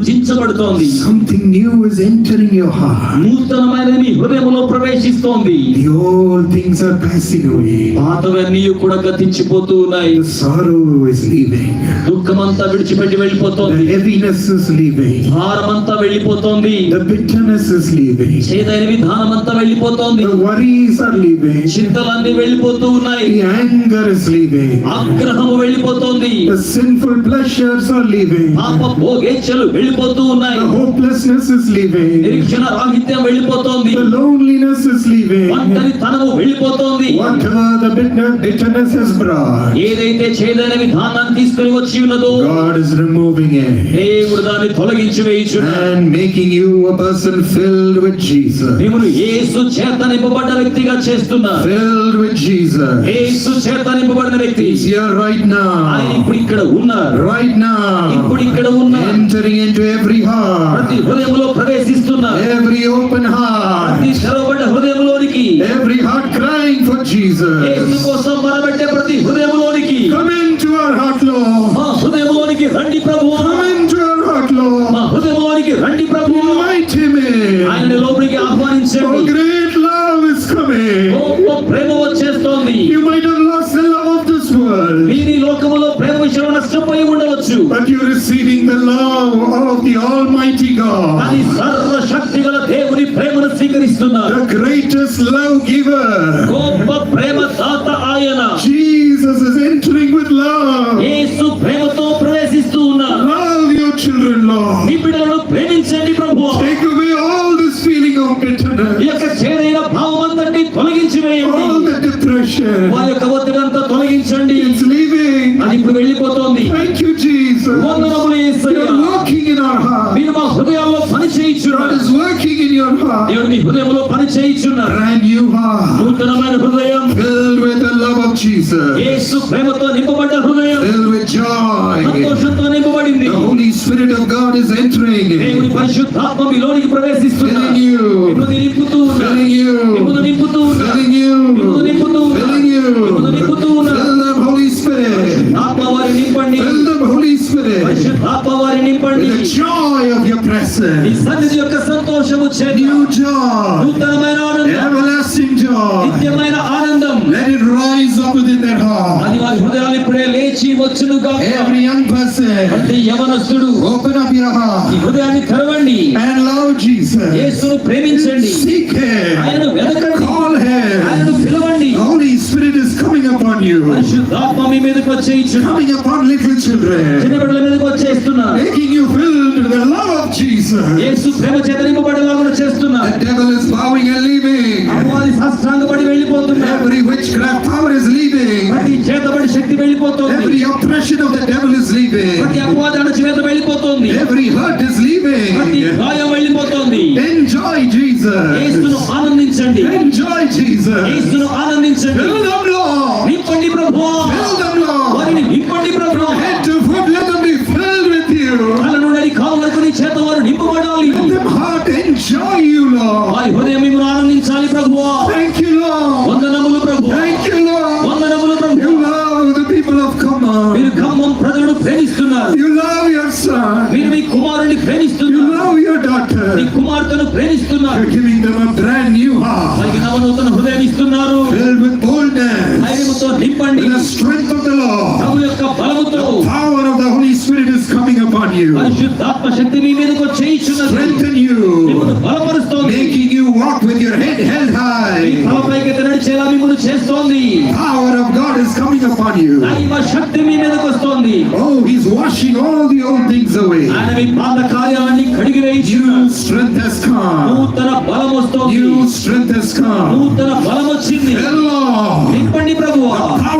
సూచించబడుతోంది something new is entering your heart నూతనమైన మీ హృదయంలో ప్రవేశిస్తోంది. The things are passing away పాతవన్నీ కూడా గతించిపోతూ ఉన్నాయి. సారో ఇస్ లీవింగ్ దుఃఖమంతా విడిచిపెట్టి వెళ్ళిపోతోంది. హెవీనెస్ ఇస్ లీవింగ్ భారమంతా వెళ్ళిపోతోంది. ద బిట్టర్నెస్ ఇస్ లీవింగ్ చేదైన విధానమంతా వెళ్ళిపోతోంది. ద వరీస్ ఆర్ లీవింగ్ చింతలన్నీ వెళ్ళిపోతున్నాయి ది యాంగర్ ఇస్ లీవింగ్ ఆగ్రహం వెళ్ళిపోతోంది. The sinful pleasures are leaving పాప భోగేచ్ఛలు వెళ్ళిపోతూ ఉన్నాయి The hopelessness is leaving. నిరీక్షణ రాహిత్యం వెళ్ళిపోతోంది The loneliness is leaving. ఒంటరితనము వెళ్ళిపోతోంది Whatever the bitter- bitterness has brought, ఏదైతే చేదైన విధానాన్ని తీసుకుని వచ్చి ఉన్నదో God is removing it దేవుడు దాన్ని తొలగించి వేయుచున్నాడు and making you a person filled with Jesus. మిమ్మల్ని యేసు చేత నింపబడ్డ వ్యక్తిగా చేస్తున్నారు Filled with Jesus. యేసు చేత నింపబడిన వ్యక్తి He's here right ఆయన now. ఇప్పుడు ఇక్కడ ఉన్నారు Right now. ఇప్పుడు ఇక్కడ ఉన్నారు Entering into every ప్రతి heart. హృదయంలో ప్రవేశిస్తున్నారు Every open ప్రతి heart. తెరవబడ్డ హృదయంలోనికి Every heart crying for Yesu Jesus. కోసం మనబెట్టే ప్రతి హృదయంలోనికి Come into our heart, Lord. మా హృదయంలోనికి రండి ప్రభు Come into our heart, Lord. మా హృదయంలోనికి రండి ప్రభు Invite him ఆయన in. లోపలికి Oh, ఆహ్వానించండి great love is coming. గొప్ప ప్రేమ వచ్చేస్తోంది You might have lost the love of this world, మీరు ఈ లోకములో ప్రేమ విషయంలో నష్టపోయి ఉండవచ్చు but you're receiving the love of the Almighty కానీ God, సర్వ శక్తి గల దేవుని ప్రేమను స్వీకరిస్తున్నారు the greatest love giver. గొప్ప ప్రేమ దాత ఆయన Jesus is entering with love. యేసు ప్రేమతో ప్రవేశిస్తూ ఉన్నారు Love your children, Lord. మీ బిడ్డలను ప్రేమించండి ప్రభు Take away all this feeling of ఈ bitterness, యొక్క చేరైన భావం అంతటి తొలగించి వేయండి all the depression. వారి యొక్క ఒత్తిడంతా తొలగించండి It's leaving. అది ఇప్పుడు వెళ్ళిపోతోంది Thank you, Jesus. వందనములు యేసయ్యా. You're working in our heart. మీరు మా హృదయాల్లో పని God చేయించున్నారు is working in your heart. దేవుడు మీ హృదయంలో పని చేయించున్నారు Brand new heart. నూతనమైన హృదయం Filled with the love of Jesus. యేసు ప్రేమతో నింపబడ్డ హృదయం Filled with joy. సంతోషంతో నింపబడింది The Holy Spirit of God is entering. దేవుని పరిశుద్ధాత్మ మీలోనికి ప్రవేశిస్తున్నారు Filling you. మిమ్మల్ని నింపుతూ ఉన్నారు Filling you. మిమ్మల్ని నింపుతూ ఉన్నారు Filling you. మిమ్మల్ని నింపుతూ ఉన్నారు Filling మిమ్మల్ని you. them, Holy Spirit. పరిశుద్ధాత్మ వారి నింపండి With the joy of your ఈ presence. సన్నిధి యొక్క సంతోషము చేత New joy. నూతనమైన ఆనందం Everlasting joy. నిత్యమైన ఆనందం Let it rise up within their heart. అది వారి హృదయాలు ఇప్పుడే లేచి వచ్చును Every young person. ప్రతి యవనస్తుడు Open up your ఈ heart హృదయాన్ని తెరవండి and love Jesus. యేసును ప్రేమించండి Seek Him. ఆయనను వెతకండి Call ఆయనను Him. పిలవండి The Holy Spirit is coming upon you. పరిశుద్ధాత్మ మీ మీదకి వచ్చేయించు Coming upon little children. చిన్నబిడ్డల మీదకి వచ్చేస్తున్నారు Making you filled with the love of Jesus. యేసు ప్రేమ చేత నింపబడేలాగా చేస్తున్నారు The devil is bowing and leaving. అపవాది సాష్టాంగపడి వెళ్ళిపోతున్నారు Every witchcraft power is leaving. ప్రతి చేతబడి శక్తి వెళ్ళిపోతుంది Every oppression of the devil is leaving. ప్రతి అపవాది అణచివేత వెళ్ళిపోతుంది Every hurt is ప్రతి leaving. గాయం వెళ్ళిపోతుంది Enjoy యేసును Jesus. ఆనందించండి Enjoy Jesus. యేసును ఆనందించండి Fill them, Lord. నింపండి ప్రభు Fill ఆనందించాలి ప్రభు Thank you, Lord. వందనములు ప్రభు Thank you, Lord. వందనములు ప్రభు You love the people of Common. మీరు ఖమ్మం ప్రజలను ప్రేమిస్తున్నారు You love your son. మీరు మీ కుమారుని You ప్రేమిస్తున్నారు love your మీ daughter. కుమార్తెను ప్రేమిస్తున్నారు You're giving them a brand new heart. వారికి నవనూతన హృదయం ఇస్తున్నారు Filled with boldness. ధైర్యముతో నింపండి With the strength of the you. Strengthen you. Making you walk with your head held high. చేస్తోంది Power of God is coming upon you. Oh, He's washing all the old things away. New strength has come. New strength has come. Hello. Power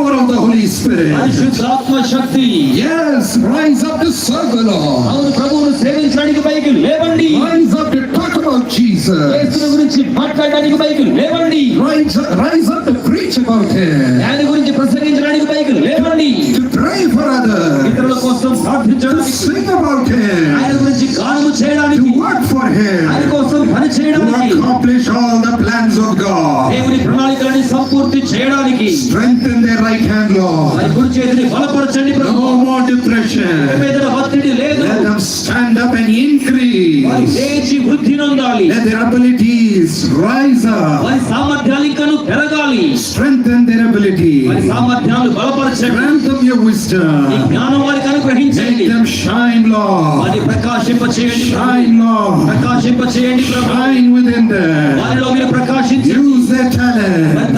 the Holy Spirit. పరిశుద్ధాత్మ శక్తి Yes, rise up to serve the Lord. అవును ప్రభువును సేవించడానికి పైకి లేవండి Rise up to talk about Jesus. యేసుని గురించి మాట్లాడడానికి పైకి లేవండి Rise up, rise up to preach about Him. ఆయన గురించి ప్రసంగించడానికి పైకి లేవండి To pray for others. ఇతరుల కోసం To ప్రార్థించడానికి sing about Him. ఆయన గురించి గానము చేయడానికి To work for ఆయన Him. కోసం పని To చేయడానికి accomplish all increase. లేచి వృద్ధి నొందాలి Let their abilities rise up. వారి సామర్థ్యాలు ఇంకను పెరగాలి Strengthen their ability. వారి సామర్థ్యాలు బలపరచండి Grant them your ఈ wisdom. జ్ఞానం వారికి అనుగ్రహించండి Make them shine, Lord. వారిని ప్రకాశింప చేయండి Shine, Lord. ప్రకాశింప చేయండి ప్రభు Shine within them. వారిలో మీరు ప్రకాశించండి Use their వారి talent.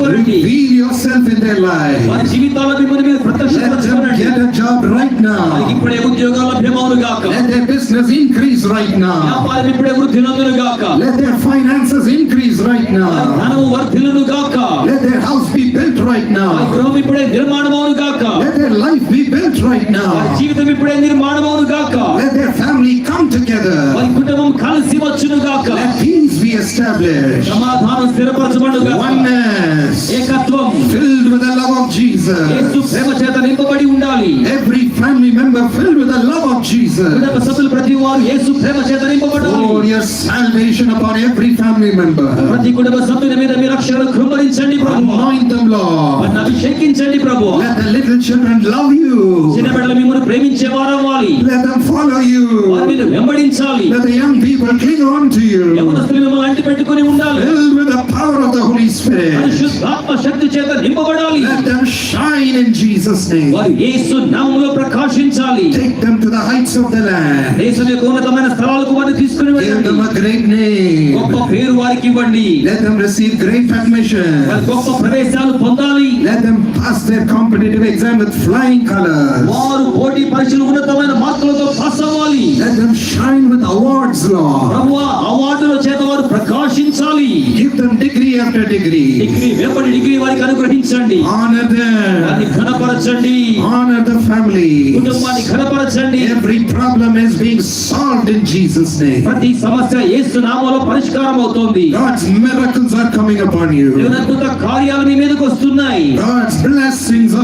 తలాంతులు వినియోగించుకోనండి Reveal yourself in their life. వారి జీవితాల్లో మిమ్మల్ని మీరు Let them ప్రత్యక్షపరచుకోనండి get a job right వారికి now. ఇప్పుడే ఉద్యోగాలు లభ్యమవును గాక Let their business increase right now. వ్యాపారం ఇప్పుడే వృద్ధి నందును గాక Let their finances increase right వారి now. ధనము వర్ధిల్లును గాక Let their house be built right వారి now. గృహం ఇప్పుడే నిర్మాణమవును గాక Let their life be built right వారి now. జీవితం ఇప్పుడే నిర్మాణమవును గాక Let their family come together. వారి కుటుంబం కలిసి వచ్చును గాక Let peace be established. సమాధానం స్థిరపరచబడు గాక Oneness. ఏకత్వం Filled with the love of Yesu Jesus. ప్రేమ చేత నింపబడి ఉండాలి Every family member filled with the love of Jesus. కుటుంబ సభ్యులు ప్రతి వారు యేసు ప్రేమ చేత నింపబడాలి Pour your salvation upon every family member. ప్రతి కుటుంబ సభ్యుల మీద మీ రక్షణ కృపరించండి ప్రభు Anoint them, Lord. వారిని అభిషేకించండి ప్రభు Let the little children love you. చిన్న బిడ్డలు మిమ్మల్ని ప్రేమించే వారవ్వాలి Let them follow వారి you. మీద వెంబడించాలి Let the young people cling on to you. యవనస్తులు మిమ్మల్ని అంటి పెట్టుకుని ఉండాలి Filled with the power of the Holy Spirit. పరిశుద్ధాత్మ శక్తి చేత నింపబడాలి Let them shine in Jesus' name. వారు యేసు నామములో ప్రకాశించాలి Take them to the heights of the land. దేశం యొక్క ఉన్నతమైన స్థలాలకు వారిని తీసుకుని వెళ్ళండి them a great name. గొప్ప పేరు వారికి ఇవ్వండి Let them receive great admission. వారి గొప్ప ప్రవేశాలు పొందాలి Let them pass their competitive exam with flying colors. వారు పోటీ పరీక్షలు ఉన్నతమైన మార్కులతో పాస్ అవ్వాలి Let them shine with awards, Lord. ప్రభు అవార్డుల చేత ప్రకాశించాలి Give them degree after degree. Degree వెంబడి డిగ్రీ వారికి అనుగ్రహించండి Honor వారిని them. ఘనపరచండి Honor the family. కుటుంబాన్ని ఘనపరచండి Every problem is being solved in Jesus' name. ప్రతి సమస్య యేసు నామములో పరిష్కారం అవుతోంది God's miracles are coming upon you. దేవుని అద్భుత కార్యాలు మీ మీదకి వస్తున్నాయి God's are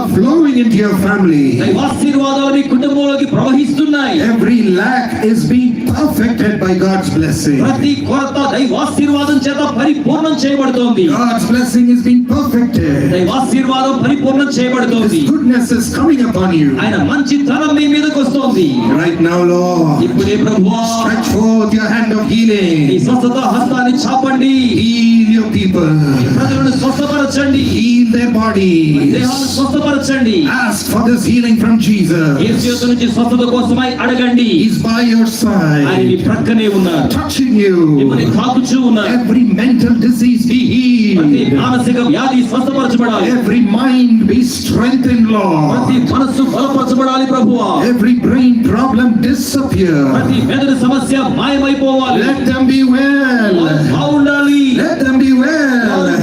flowing into your family. దైవాశీర్వాదాలు మీ కుటుంబంలోకి ప్రవహిస్తున్నాయి Every lack is being perfected by God's blessing. ప్రతి కొరత దైవాశీర్వాదం చేత పరిపూర్ణం చేయబడుతోంది God's blessing is being perfected. దైవాశీర్వాదం పరిపూర్ణం చేయబడుతోంది His goodness is coming upon you. ఆయన మంచి తనం మీ మీదకి వస్తోంది Right now, Lord, ఇప్పుడే ప్రభువా stretch forth your hand of ఈ healing. స్వస్థత హస్తాన్ని చాపండి Heal your people. ప్రజలను స్వస్థపరచండి Heal their body. దేహాలను స్వస్థపరచండి Ask for this healing from A Jesus. చేత నుంచి స్వస్థత కోసమై అడగండి He's by your ఆయన మీ side, ప్రక్కనే ఉన్నారు touching మిమ్మల్ని you. తాకుచూ ఉన్నారు Every mental disease be ప్రతి healed. మానసిక వ్యాధి స్వస్థపరచబడాలి Every mind be strengthened, ప్రతి Lord. మనస్సు బలపరచబడాలి ప్రభువా Every brain problem disappear. ప్రతి మెదడు సమస్య మాయమైపోవాలి Let them be వారు well. బాగుండాలి Let them be వారు well.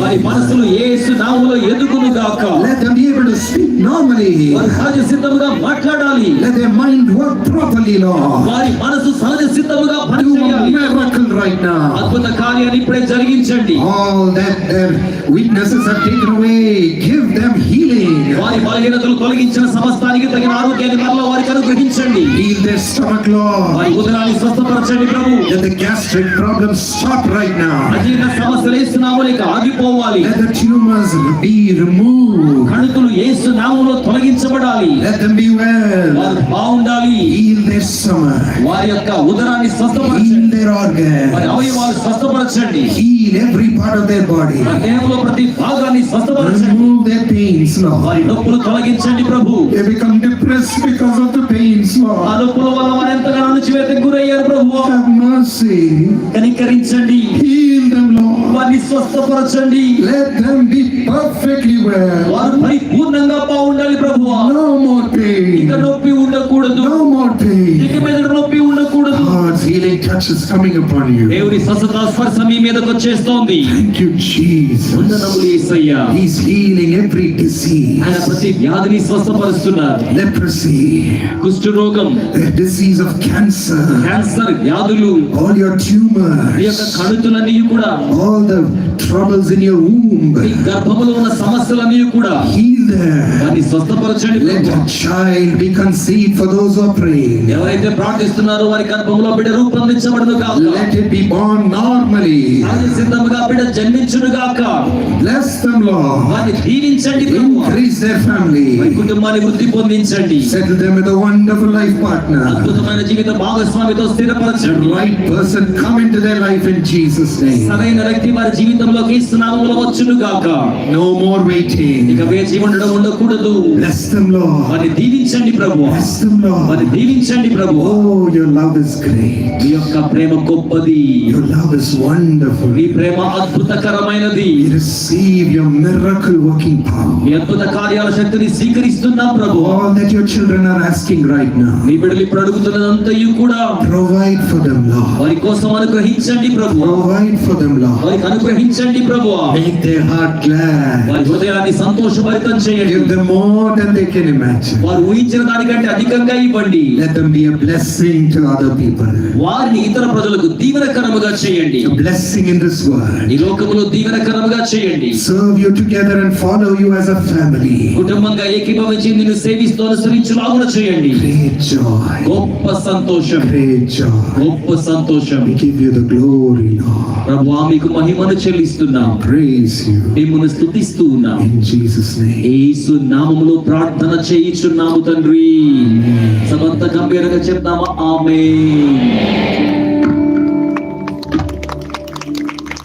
వారి మనసులు యేసు నామములో ఎదుగును గాక. Let them be able to speak normally వారి సహజ సిద్ధముగా మాట్లాడాలి. Let their mind work properly lord వారి మనసు సహజ సిద్ధముగా పనిచేయాలి మిరకల్ రైట్ నౌ అద్భుత కార్యాన్ని ఇప్పుడే జరిగించండి. All that their weaknesses are taken away give them healing వారి బలహీనతలు తొలగించిన సమస్తానికి తగిన ఆరోగ్యాన్ని మరలా వారికి అనుగ్రహించండి. హీల్ దేర్ స్టమక్ లార్డ్ వారి ఉదరాన్ని స్వస్థపరచండి ప్రభు. Let the gastric problem stop right now అజీర్ణ సమస్యలు ఇస్తున్నాము లేక. ఆగిపోవాలి. కణుకులు ఏసు నామంలో తొలగించబడాలి. బాగుండాలి. వారి యొక్క ఉదరాన్ని స్వస్థపరచండి. అవయవాలు స్వస్థపరచండి. Heal every part of their body దేహంలో ప్రతి భాగాన్ని స్వస్థపరచండి. పెయిన్స్ తొలగించండి ప్రభు. దే బికమ్ డిప్రెస్ బికాజ్ గురయ్యారు ప్రభు. Have Let them be perfectly well. వారు పరిపూర్ణంగా బాగుండాలి ప్రభు No more ఇక pain. నొప్పి ఉండకూడదు No more ఇక pain. Touch is coming upon you. దేవుని స్వస్థత స్పర్శ మీ మీదకి వచ్చేస్తోంది Thank you, Jesus. వందనములు యేసయ్యా He's healing every disease. ఆయన ప్రతి వ్యాధిని స్వస్థపరుస్తున్నారు Leprosy, కుష్ఠ రోగం the disease of cancer, cancer వ్యాధులు all your మీ యొక్క tumors, కణుతులన్నీ కూడా all the troubles in your me womb. గర్భములో ఉన్న సమస్యలన్నీ కూడా Heal them. దాన్ని స్వస్థపరచండి Let a child be conceived for those who are praying. ఎవరైతే ప్రార్థిస్తున్నారో వారి గర్భంలో బిడ్డ రూపొందించబడాలి జన్మించబడను let it be born normally సిద్ధముగా బిడ్డ జన్మించును గాక బ్లెస్ దెం లార్డ్ వారిని దీవించండి ప్రభు ఇంక్రీజ్ దేర్ ఫ్యామిలీ వారి కుటుంబాన్ని వృద్ధి పొందించండి. Set them with a wonderful life partner అద్భుతమైన జీవిత భాగస్వామితో స్థిరపరచండి. Right person come into their life in Jesus name సరైన వ్యక్తి వారి జీవితంలోకి స్నానములో వచ్చును గాక నో మోర్ వెయిటింగ్ ఇక వేచి ఉండడం ఉండకూడదు. బ్లెస్ దెం లార్డ్ వారిని దీవించండి ప్రభు బ్లెస్ దెం లార్డ్ వారిని దీవించండి ప్రభు O your love is great your మీ యొక్క ప్రేమ గొప్పది Your love is wonderful. Me Prema అద్భుతకరమైనది We receive your miracle working power. మీ అద్భుత కార్యాల శక్తిని స్వీకరిస్తున్నాం ప్రభు All that your children are asking right now. మీ బిడ్డలు ఇప్పుడు అడుగుతున్నదంతయు కూడా Provide for them, Lord. వారి కోసం అనుగ్రహించండి ప్రభు Provide for them, Lord. వారికి అనుగ్రహించండి ప్రభు Make their heart glad. వారి హృదయాన్ని సంతోషభరితం చేయండి Give them more than they can imagine. వారు ఊహించిన దానికంటే అధికంగా ఇవ్వండి Let them be a blessing to other people. వారిని ఇతర ప్రజలకు దీవెనకరముగా చేయండి blessing in this world. ఈ లోకములో దీవెనకరముగా చేయండి Serve you together and follow you as a family. కుటుంబంగా ఏకీభవించి నిన్ను సేవిస్తూ అనుసరించులాగున చేయండి Great joy. గొప్ప సంతోషం Great joy. గొప్ప సంతోషం We give you the glory, Lord. ప్రభు మీకు మహిమను చెల్లిస్తున్నాం Praise you. మిమ్మల్ని స్తుతిస్తూ ఉన్నాం In Jesus' name. యేసు నామములో ప్రార్థన చేయించున్నాము తండ్రి సమంత గంభీరంగా చెప్తామా ఆమె